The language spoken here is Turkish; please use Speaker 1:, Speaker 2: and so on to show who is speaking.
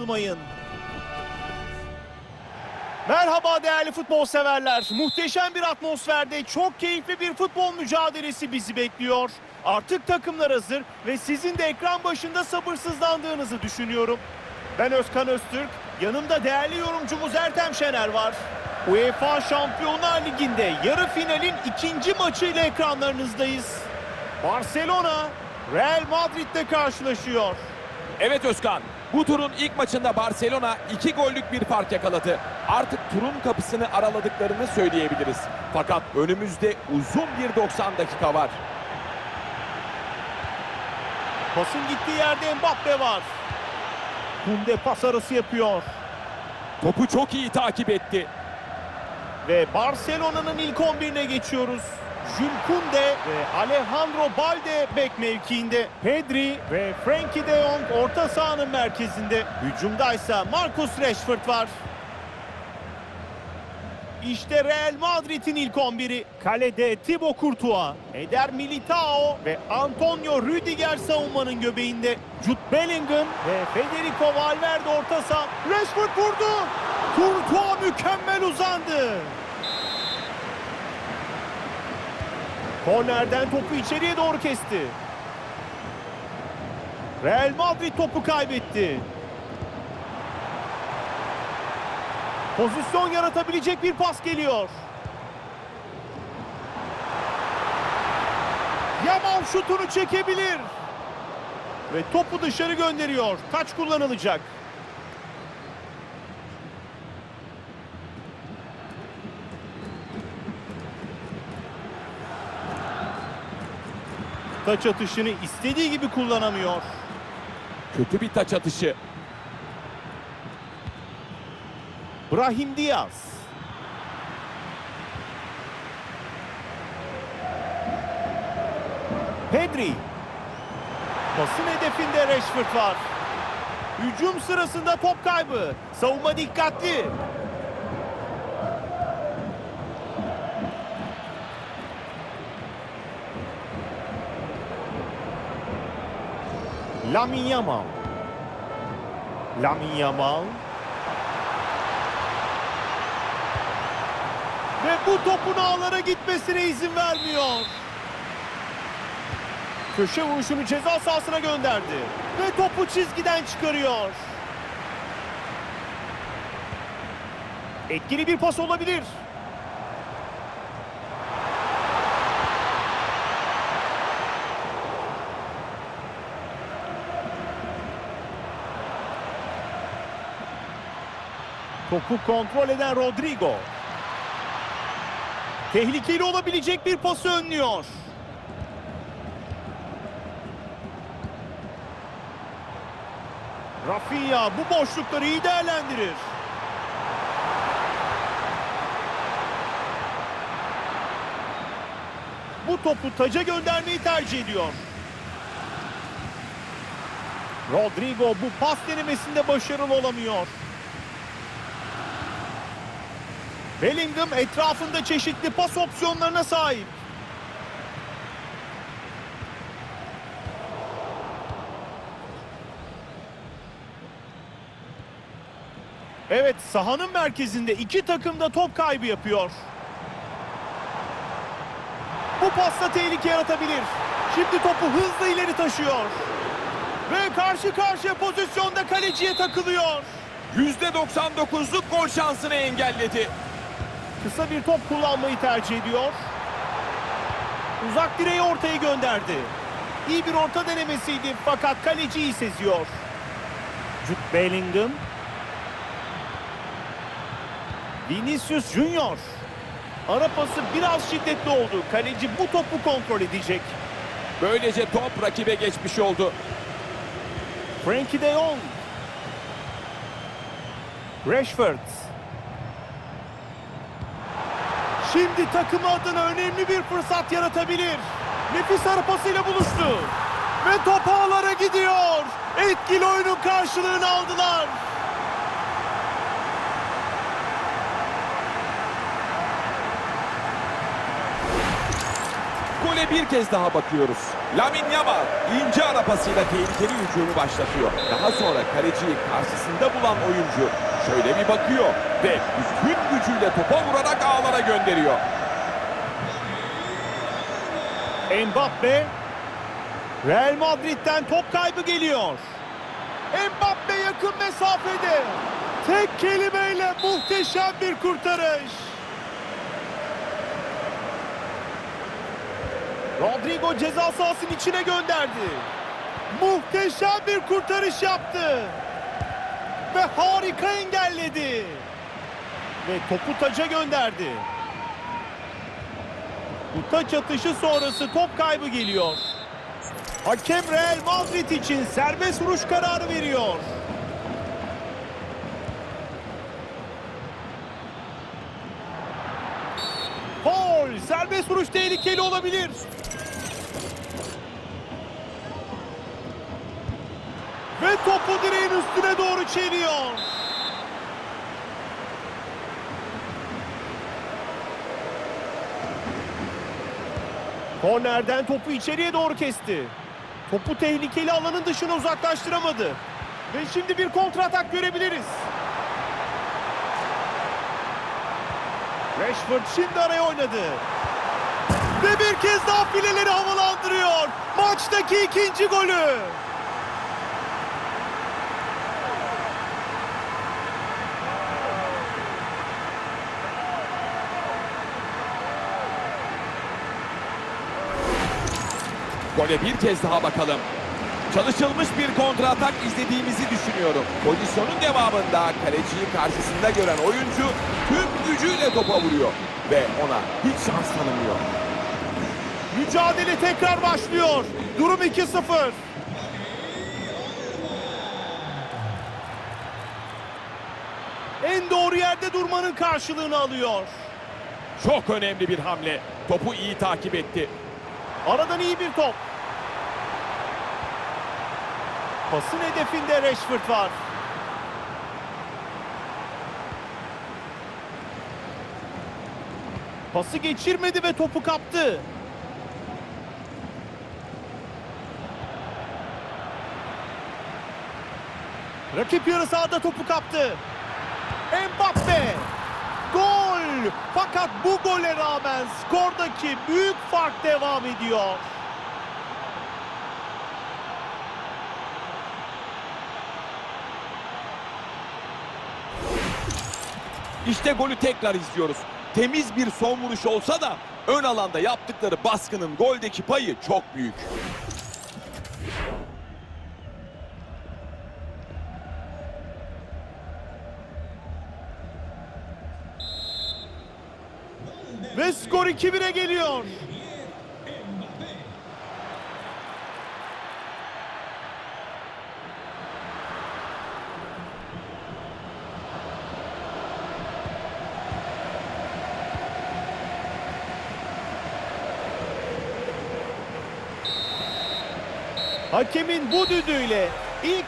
Speaker 1: ayrılmayın. Merhaba değerli futbol severler. Muhteşem bir atmosferde çok keyifli bir futbol mücadelesi bizi bekliyor. Artık takımlar hazır ve sizin de ekran başında sabırsızlandığınızı düşünüyorum. Ben Özkan Öztürk, yanımda değerli yorumcumuz Ertem Şener var. UEFA Şampiyonlar Ligi'nde yarı finalin ikinci maçıyla ekranlarınızdayız. Barcelona, Real Madrid'le karşılaşıyor.
Speaker 2: Evet Özkan, bu turun ilk maçında Barcelona 2 gollük bir fark yakaladı. Artık turun kapısını araladıklarını söyleyebiliriz. Fakat önümüzde uzun bir 90 dakika var.
Speaker 1: Pasın gittiği yerde Mbappe var. Kunde pas arası yapıyor.
Speaker 2: Topu çok iyi takip etti.
Speaker 1: Ve Barcelona'nın ilk 11'ine geçiyoruz. Jules Kunde ve Alejandro Balde bek mevkiinde. Pedri ve Frankie de Jong orta sahanın merkezinde. Hücumdaysa Marcus Rashford var. İşte Real Madrid'in ilk 11'i. Kalede Thibaut Courtois, Eder Militao ve Antonio Rüdiger savunmanın göbeğinde. Jude Bellingham ve Federico Valverde orta saha. Rashford vurdu. Courtois mükemmel uzandı. Kornerden topu içeriye doğru kesti. Real Madrid topu kaybetti. Pozisyon yaratabilecek bir pas geliyor. Yaman şutunu çekebilir. Ve topu dışarı gönderiyor. Taç kullanılacak. Taç atışını istediği gibi kullanamıyor.
Speaker 2: Kötü bir taç atışı.
Speaker 1: Brahim Diaz. Pedri. Pasın hedefinde Rashford var. Hücum sırasında top kaybı. Savunma dikkatli. Lamin Yamal. Lamin Yamal. Ve bu topun ağlara gitmesine izin vermiyor. Köşe vuruşunu ceza sahasına gönderdi. Ve topu çizgiden çıkarıyor. Etkili bir pas olabilir. Topu kontrol eden Rodrigo. Tehlikeli olabilecek bir pası önlüyor. Rafinha bu boşlukları iyi değerlendirir. Bu topu taca göndermeyi tercih ediyor. Rodrigo bu pas denemesinde başarılı olamıyor. Bellingham etrafında çeşitli pas opsiyonlarına sahip. Evet sahanın merkezinde iki takım da top kaybı yapıyor. Bu pasta tehlike yaratabilir. Şimdi topu hızla ileri taşıyor. Ve karşı karşıya pozisyonda kaleciye takılıyor.
Speaker 2: %99'luk gol şansını engelledi.
Speaker 1: Kısa bir top kullanmayı tercih ediyor. Uzak direği ortaya gönderdi. İyi bir orta denemesiydi fakat kaleci iyi seziyor. Jude Bellingham. Vinicius Junior. Ara pası biraz şiddetli oldu. Kaleci bu topu kontrol edecek.
Speaker 2: Böylece top rakibe geçmiş oldu.
Speaker 1: Frankie de Jong. Rashford. Şimdi takımı adına önemli bir fırsat yaratabilir. Nefis ara pasıyla buluştu. Ve top ağlara gidiyor. Etkili oyunun karşılığını aldılar.
Speaker 2: gole bir kez daha bakıyoruz. Lamin Yamal ince arapasıyla tehlikeli hücumu başlatıyor. Daha sonra kaleciyi karşısında bulan oyuncu şöyle bir bakıyor ve bütün gücüyle topa vurarak ağlara gönderiyor.
Speaker 1: Mbappe. Real Madrid'den top kaybı geliyor. Mbappe yakın mesafede. Tek kelimeyle muhteşem bir kurtarış. Rodrigo ceza sahasının içine gönderdi. Muhteşem bir kurtarış yaptı. Ve harika engelledi. Ve topu taca gönderdi. Bu taç atışı sonrası top kaybı geliyor. Hakem Real Madrid için serbest vuruş kararı veriyor. Foul! Serbest vuruş tehlikeli olabilir. Ve topu direğin üstüne doğru çeliyor. Kornerden topu içeriye doğru kesti. Topu tehlikeli alanın dışına uzaklaştıramadı. Ve şimdi bir kontratak görebiliriz. Rashford şimdi araya oynadı. Ve bir kez daha fileleri havalandırıyor. Maçtaki ikinci golü.
Speaker 2: Gole bir kez daha bakalım. Çalışılmış bir kontratak izlediğimizi düşünüyorum. Pozisyonun devamında kaleciyi karşısında gören oyuncu tüm gücüyle topa vuruyor. Ve ona hiç şans tanımıyor.
Speaker 1: Mücadele tekrar başlıyor. Durum 2-0. En doğru yerde durmanın karşılığını alıyor.
Speaker 2: Çok önemli bir hamle. Topu iyi takip etti.
Speaker 1: Aradan iyi bir top. Pasın hedefinde Rashford var. Pası geçirmedi ve topu kaptı. Rakip yarı sahada topu kaptı. Mbappe. Gol! Fakat bu gole rağmen skordaki büyük fark devam ediyor.
Speaker 2: İşte golü tekrar izliyoruz. Temiz bir son vuruş olsa da ön alanda yaptıkları baskının goldeki payı çok büyük.
Speaker 1: Ve skor 2-1'e geliyor. Hakemin bu düdüğüyle ilk